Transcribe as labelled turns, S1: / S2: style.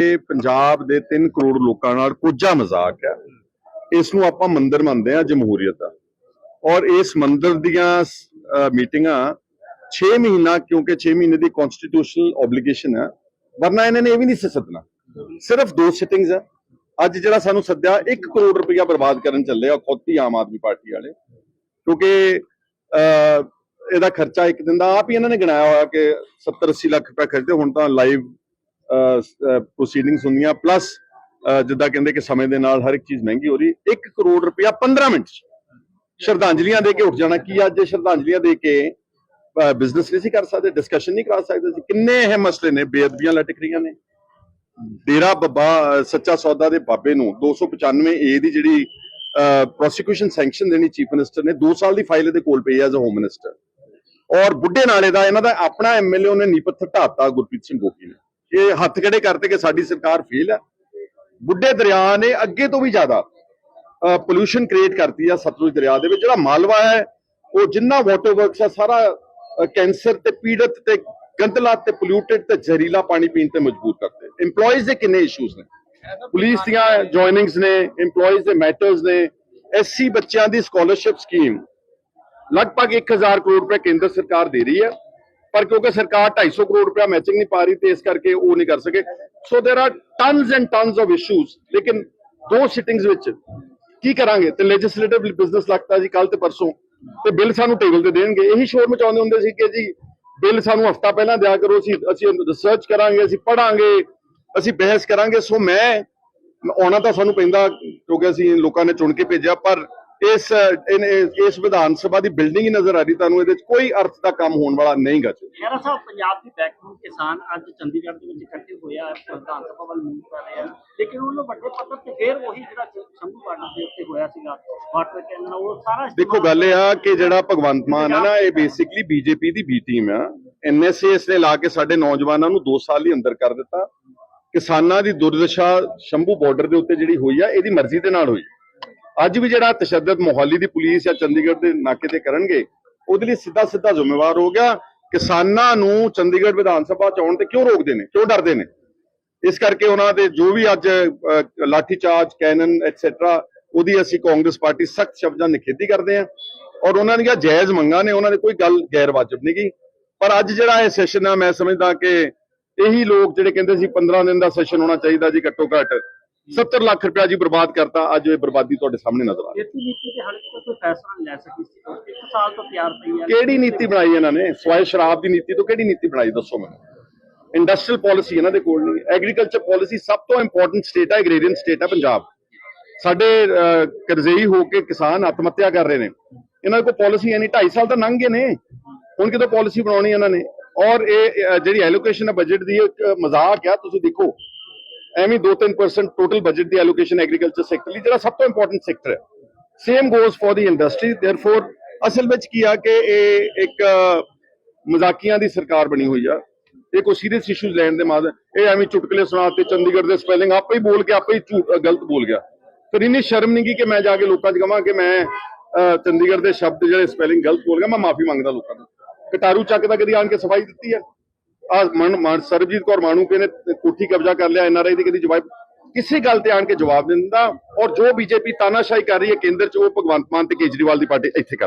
S1: ਇਹ ਪੰਜਾਬ ਦੇ 3 ਕਰੋੜ ਲੋਕਾਂ ਨਾਲ ਕੋਝਾ ਮਜ਼ਾਕ ਹੈ। ਇਸ ਨੂੰ ਆਪਾਂ ਮੰਦਰ ਮੰਨਦੇ ਆ ਜਮਹੂਰੀਅਤ ਦਾ। ਔਰ ਇਸ ਮੰਦਰ ਦੀਆਂ ਮੀਟਿੰਗਾਂ 6 ਮਹੀਨਾ ਕਿਉਂਕਿ 6 ਮਹੀਨੇ ਦੀ ਕਨਸਟੀਟਿਊਸ਼ਨਲ ਆਬਲੀਗੇਸ਼ਨ ਹੈ ਵਰਨਾ ਇਹਨਾਂ ਨੇ ਇਹ ਵੀ ਨਹੀਂ ਸੱਦਣਾ। ਸਿਰਫ ਦੋ ਸਿਟਿੰਗਸ ਆ। ਅੱਜ ਜਿਹੜਾ ਸਾਨੂੰ ਸੱਦਿਆ 1 ਕਰੋੜ ਰੁਪਇਆ ਬਰਬਾਦ ਕਰਨ ਚੱਲੇ ਆ ਖੁਦ ਆਮ ਆਦਮੀ ਪਾਰਟੀ ਵਾਲੇ। ਕਿਉਂਕਿ ਅਹ, ਇਹਦਾ ਖਰਚਾ ਇੱਕ ਦਿਨ ਦਾ ਆਪ ਹੀ ਇਹਨਾਂ ਨੇ ਗਿਣਾਇਆ ਹੋਇਆ ਕਿ 70 80 ਲੱਖ ਰੁਪਏ ਖਰਚੇ ਹੁਣ ਤਾਂ ਲਾਈਵ ਪ੍ਰੋਸੀਡਿੰਗਸ ਹੁੰਦੀਆਂ ਪਲੱਸ ਜਿੱਦਾਂ ਕਹਿੰਦੇ ਕਿ ਸਮੇਂ ਦੇ ਨਾਲ ਹਰ ਇੱਕ ਚੀਜ਼ ਮਹਿੰਗੀ ਹੋ ਰਹੀ 1 ਕਰੋੜ ਰੁਪਇਆ 15 ਮਿੰਟ ਸ਼ਰਧਾਂਜਲੀਆਂ ਦੇ ਕੇ ਉੱਠ ਜਾਣਾ, ਕੀ ਅੱਜ ਸ਼ਰਧਾਂਜਲੀਆਂ ਦੇ ਕੇ ਬਿਜ਼ਨਸ ਨਹੀਂ ਕਰ ਸਕਦੇ ਡਿਸਕਸ਼ਨ ਨਹੀਂ ਕਰਾ ਸਕਦੇ ਸੀ, ਕਿੰਨੇ ਇਹ ਮਸਲੇ ਨੇ, ਬੇਅਦਬੀਆਂ ਲਟਕ ਰਹੀਆਂ ਨੇ। ਡੇਰਾ ਬੱਬਾ ਸੱਚਾ ਸੌਦਾ ਦੇ ਬਾਬੇ ਨੂੰ 295 ਏ ਦੀ ਜਿਹੜੀ ਪ੍ਰੋਸੀਕਿਊਸ਼ਨ ਸੈਂਕਸ਼ਨ ਦੇਣੀ ਚੀਫ ਮਿਨਿਸਟਰ ਨੇ 2 ਸਾਲ ਦੀ ਫਾਈਲ ਇਹਦੇ ਕੋਲ ਪਈ ਐਜ਼ ਅ ਹੋਮ ਮਿਨਿਸਟਰ ਔਰ ਬੁੱਢੇ ਨਾਲੇ ਦਾ, ਇਹਨਾਂ ਦਾ ਆਪਣਾ ਐਮਐਲਏ ਉਹਨੇ ਨੀਪਤ ਹਟਾਤਾ ਗੁਰਪ੍ਰੀਤ ਸਿੰਘ ਗੋਪੀ ਨੇ। ਇਹ ਹੱਥ ਖੜੇ ਕਰਤੇ ਕਿ ਸਾਡੀ ਸਰਕਾਰ ਫੇਲ ਹੈ। ਬੁੱਢੇ ਦਰਿਆ ਨੇ ਅੱਗੇ ਤੋਂ ਵੀ ਜ਼ਿਆਦਾ ਪੋਲੂਸ਼ਨ ਕ੍ਰੀਏਟ ਕਰਤੀ ਆ ਸਤਲੁਜ ਦਰਿਆ ਦੇ ਵਿੱਚ। ਜਿਹੜਾ ਮਾਲਵਾ ਹੈ, ਉਹ ਜਿੰਨਾ ਵਾਟਰ ਵਰਕਸ ਆ, ਸਾਰਾ ਕੈਂਸਰ ਤੇ ਪੀੜਤ ਤੇ ਗੰਦਲਾ ਤੇ ਪੋਲਿਊਟਡ ਤੇ ਜ਼ਹਿਰੀਲਾ ਪਾਣੀ ਪੀਣ ਤੇ ਮਜਬੂਰ ਕਰਦੇ EMPLOYEES ਦੇ ਕਿੰਨੇ ਇਸ਼ੂਜ਼ ਨੇ? ਪੁਲਿਸ ਦੀਆਂ ਜੁਆਇਨਿੰਗਸ ਨੇ, EMPLOYEES ਦੇ ਮੈਟਰਸ ਨੇ। ਐਸਸੀ ਬੱਚਿਆਂ ਦੀ ਸਕਾਲਰਸ਼ਿਪ ਸਕੀਮ ਲਗਭਗ 1000 ਕਰੋੜ ਰੁਪਏ ਕੇਂਦਰ ਸਰਕਾਰ ਦੇ ਰਹੀ ਹੈ। ਪਰ ਕਿਉਂਕਿ ਸਰਕਾਰ 250 ਕਰੋੜ ਰੁਪਏ ਮੈਚਿੰਗ ਨਹੀਂ ਪਾ ਰਹੀ ਤੇ ਇਸ ਕਰਕੇ ਉਹ ਨਹੀਂ ਕਰ ਸਕੇ so there are tons and tons of issues ਲੇਕਿਨ ਦੋ ਸਿਟਿੰਗਸ ਵਿੱਚ ਕੀ ਕਰਾਂਗੇ ਤੇ ਲੈਜਿਸਲੇਟਿਵ ਬਿਜ਼ਨਸ ਲੱਗਦਾ ਜੀ ਕੱਲ ਤੇ ਪਰਸੋਂ ਤੇ ਬਿੱਲ ਸਾਨੂੰ ਟੇਬਲ ਤੇ ਦੇਣਗੇ ਇਹੀ ਸ਼ੋਰ ਮਚਾਉਂਦੇ ਹੁੰਦੇ ਸੀ ਕਿ ਜੀ ਬਿੱਲ ਸਾਨੂੰ ਹਫਤਾ ਪਹਿਲਾਂ ਦਿਆ ਕਰੋ ਅਸੀਂ ਅਸੀਂ ਰਿਸਰਚ ਕਰਾਂਗੇ ਅਸੀਂ ਪੜਾਂਗੇ ਅਸੀਂ ਬਹਿਸ ਕਰਾਂਗੇ ਸੋ ਮੈਂ ਆਉਣਾ ਤਾਂ ਸਾਨੂੰ ਪੈਂਦਾ ਕਿਉਂਕਿ ਅਸੀਂ ਲੋਕਾਂ ਨੇ ਚੁਣ ਕੇ ਭੇਜਿਆ ਪਰ ਇਸ ਇਸ ਵਿਧਾਨ ਸਭਾ ਦੀ ਬਿਲਡਿੰਗ ਹੀ ਨਜ਼ਰ ਆ ਰਹੀ ਤੁਹਾਨੂੰ ਇਹਦੇ ਵਿੱਚ ਕੋਈ ਅਰਥ ਦਾ ਕੰਮ ਹੋਣ ਵਾਲਾ ਨਹੀਂ ਗਾ
S2: ਖੈਰਾ ਸਾਹਿਬ ਪੰਜਾਬ ਦੀ ਬੈਕਗ੍ਰਾਉਂਡ ਕਿਸਾਨ ਅੱਜ ਚੰਡੀਗੜ੍ਹ ਦੇ ਵਿੱਚ ਇਕੱਠੇ ਹੋਇਆ ਵਿਧਾਨ ਸਭਾ ਵੱਲ ਮੂਵ ਕਰ ਰਹੇ ਆ। ਲੇਕਿਨ ਉਹਨਾਂ ਵੱਡੇ ਪੱਧਰ ਤੇ ਫੇਰ ਉਹੀ ਜਿਹੜਾ ਸ਼ੰਭੂ ਬਾਰਡਰ ਦੇ ਉੱਤੇ ਹੋਇਆ ਸੀਗਾ ਵਾਟਰ ਕੈਨਨ ਉਹ ਸਾਰਾ
S1: ਦੇਖੋ ਗੱਲ ਇਹ ਆ ਕਿ ਜਿਹੜਾ ਭਗਵੰਤ ਮਾਨ ਹੈ ਨਾ ਇਹ ਬੇਸਿਕਲੀ ਬੀਜੇਪੀ ਦੀ ਬੀ ਟੀਮ ਆ। ਐਨਐਸਏ ਇਸ ਨੇ ਲਾ ਕੇ ਸਾਡੇ ਨੌਜਵਾਨਾਂ ਨੂੰ 2 ਸਾਲ ਹੀ ਅੰਦਰ ਕਰ ਦਿੱਤਾ। ਕਿਸਾਨਾਂ ਦੀ ਦੁਰਦਸ਼ਾ ਸ਼ੰਭੂ ਬਾਰਡਰ ਦੇ ਉੱਤੇ ਜਿਹੜੀ ਹੋਈ ਆ ਇਹਦੀ ਮਰਜ਼ੀ ਦੇ ਨਾਲ ਹੋਈ। ਅੱਜ ਵੀ ਜਿਹੜਾ ਤਸ਼ੱਦਦ ਮੋਹਾਲੀ ਦੀ ਪੁਲਿਸ ਜਾਂ ਚੰਡੀਗੜ੍ਹ ਦੇ ਨਾਕੇ ਤੇ ਕਰਨਗੇ, ਉਹਦੇ ਲਈ ਸਿੱਧਾ ਸਿੱਧਾ ਜ਼ਿੰਮੇਵਾਰ ਹੋ ਗਿਆ। ਕਿਸਾਨਾਂ ਨੂੰ ਚੰਡੀਗੜ੍ਹ ਵਿਧਾਨ ਸਭਾ ਚ ਆਉਣ ਤੇ ਕਿਉਂ ਰੋਕਦੇ ਨੇ? ਕਿਉਂ ਡਰਦੇ ਨੇ? ਇਸ ਕਰਕੇ ਉਹਨਾਂ ਦੇ ਜੋ ਵੀ ਅੱਜ ਲਾਠੀ ਚਾਰਜ ਕੈਨਨ ਐਟਸੈਟਰਾ ਉਹਦੀ ਅਸੀਂ ਕਾਂਗਰਸ ਪਾਰਟੀ ਸਖਤ ਸ਼ਬਦਾਂ ਨਿਖੇਧੀ ਕਰਦੇ ਹਾਂ। ਔਰ ਉਹਨਾਂ ਦੀਆਂ ਜਾਇਜ਼ ਮੰਗਾਂ ਨੇ, ਉਹਨਾਂ ਦੀ ਕੋਈ ਗੱਲ ਗੈਰ ਵਾਜਬ ਨਹੀਂ ਗੀ ਪਰ ਅੱਜ ਜਿਹੜਾ ਇਹ ਸੈਸ਼ਨ ਆ, ਮੈਂ ਸਮਝਦਾ ਕਿ ਇਹੀ ਲੋਕ ਜਿਹੜੇ ਕਹਿੰਦੇ ਸੀ 15 ਦਿਨ ਦਾ ਸੈਸ਼ਨ ਹੋਣਾ ਚਾਹੀਦਾ ਜੀ ਘੱਟੋ ਘੱਟ 70 ਲੱਖ ਰੁਪਇਆ ਜੀ ਬਰਬਾਦ ਕਰਤਾ। ਅੱਜ ਇਹ ਬਰਬਾਦੀ ਤੁਹਾਡੇ ਸਾਹਮਣੇ ਨਜ਼ਰ ਆ ਰਹੀ ਹੈ।
S2: ਨੀਤੀ ਹੱਲ ਤੋਂ ਕੋਈ ਫੈਸਲਾ ਨਹੀਂ ਲੈ ਸਕੀ ਸੀ। ਇੱਕ ਸਾਲ ਤੋਂ ਤਿਆਰ ਪਈ ਹੈ
S1: ਕਿਹੜੀ ਨੀਤੀ ਬਣਾਈ ਇਹਨਾਂ ਨੇ? ਸਵਾਇ ਸ਼ਰਾਬ ਦੀ ਨੀਤੀ ਤੋਂ ਕਿਹੜੀ ਨੀਤੀ ਬਣਾਈ? ਦੱਸੋ ਮੈਨੂੰ। ਇੰਡਸਟਰੀਅਲ ਪਾਲਿਸੀ ਇਹਨਾਂ ਦੇ ਕੋਲ ਨਹੀਂ ਐਗਰੀਕਲਚਰ ਪਾਲਿਸੀ ਸਭ ਤੋਂ ਇੰਪੋਰਟੈਂਟ ਸਟੇਟ ਹੈ ਐਗਰੀਰੀਅਨ ਸਟੇਟ ਹੈ ਪੰਜਾਬ। ਸਾਡੇ ਕਰਜ਼ਈ ਹੋ ਕੇ ਕਿਸਾਨ ਆਤਮ ਹੱਤਿਆ ਕਰ ਰਹੇ ਨੇ। ਇਹਨਾਂ ਕੋਲ ਪਾਲਿਸੀ ਹੈ ਨਹੀਂ। 2.5 ਸਾਲ ਤਾਂ ਲੰਘ ਗਏ ਨੇ। ਹੁਣ ਕਿਦੋਂ ਪਾਲਿਸੀ ਬਣਾਉਣੀ ਇਹਨਾਂ ਨੇ। ਔਰ ਇਹ ਜਿਹੜੀ ਐਲੋਕੇਸ਼ਨ ਹੈ ਬਜਟ ਦੀ ਇਹ ਇੱਕ ਮਜ਼ਾਕ ਆ। ਤੁਸੀਂ ਦੇਖੋ ਐਵੇਂ 2-3% ਟੋਟਲ ਬਜਟ ਦੀ ਐਲੋਕੇਸ਼ਨ ਐਗਰੀਕਲਚਰ ਸੈਕਟਰ ਲਈ, ਜਿਹੜਾ ਸਭ ਤੋਂ ਇੰਪੋਰਟੈਂਟ ਸੈਕਟਰ ਹੈ। Same goes for the industry therefore ਅਸਲ ਵਿੱਚ ਕੀ ਆ ਕਿ ਇਹ ਇੱਕ ਮਜ਼ਾਕੀਆਂ ਦੀ ਸਰਕਾਰ ਬਣੀ ਹੋਈ ਆ। ਇਹ ਕੋਈ ਸੀਰੀਅਸ ਇਸ਼ੂਜ਼ ਲੈਣ ਦੇ ਮਾਦ ਇਹ ਐਵੇਂ ਚੁਟਕਲੇ ਸੁਣਾ ਤੇ ਚੰਡੀਗੜ੍ਹ ਦੇ ਸਪੈਲਿੰਗ ਆਪੇ ਹੀ ਬੋਲ ਕੇ, ਆਪੇ ਹੀ ਗਲਤ ਬੋਲ ਗਿਆ। ਫਿਰ ਇਹਨੇ ਸ਼ਰਮ ਨਹੀਂ ਕੀ ਕਿ ਮੈਂ ਜਾ ਕੇ ਲੋਕਾਂ 'ਚ ਕਹਾਂ ਕਿ ਮੈਂ ਚੰਡੀਗੜ੍ਹ ਦੇ ਸ਼ਬਦ ਜਿਹੜੇ ਸਪੈਲਿੰਗ ਗਲਤ ਬੋਲ ਗਿਆ, ਮੈਂ ਮਾਫੀ ਮੰਗਦਾ ਲੋਕਾਂ ਨੂੰ। ਕਟਾਰੂ ਚੱਕ ਦਾ ਕਦੀ ਆਣ ਕੇ ਸਫ਼ਾਈ ਦਿੱਤੀ ਹੈ ਆ ਮਨ ਸਰਬਜੀਤ ਕੌਰ ਮਾਣੂਕੇ ਨੇ ਕੋਠੀ ਕਬਜ਼ਾ ਕਰ ਲਿਆ ਐਨਆਰਆਈ ਦੀ ਕਦੀ ਜਵਾਬ। ਕਿਸੇ ਗੱਲ ਤੇ ਆਣ ਕੇ ਜਵਾਬ ਨਹੀਂ ਦਿੰਦਾ ਔਰ ਜੋ ਬੀਜੇਪੀ ਤਾਨਾਸ਼ਾਹੀ ਕਰ ਰਹੀ ਹੈ ਕੇਂਦਰ 'ਚ, ਉਹ ਭਗਵੰਤ ਮਾਨ ਤੇ ਕੇਜਰੀਵਾਲ ਦੀ ਪਾਰਟੀ ਇੱਥੇ ਕਰ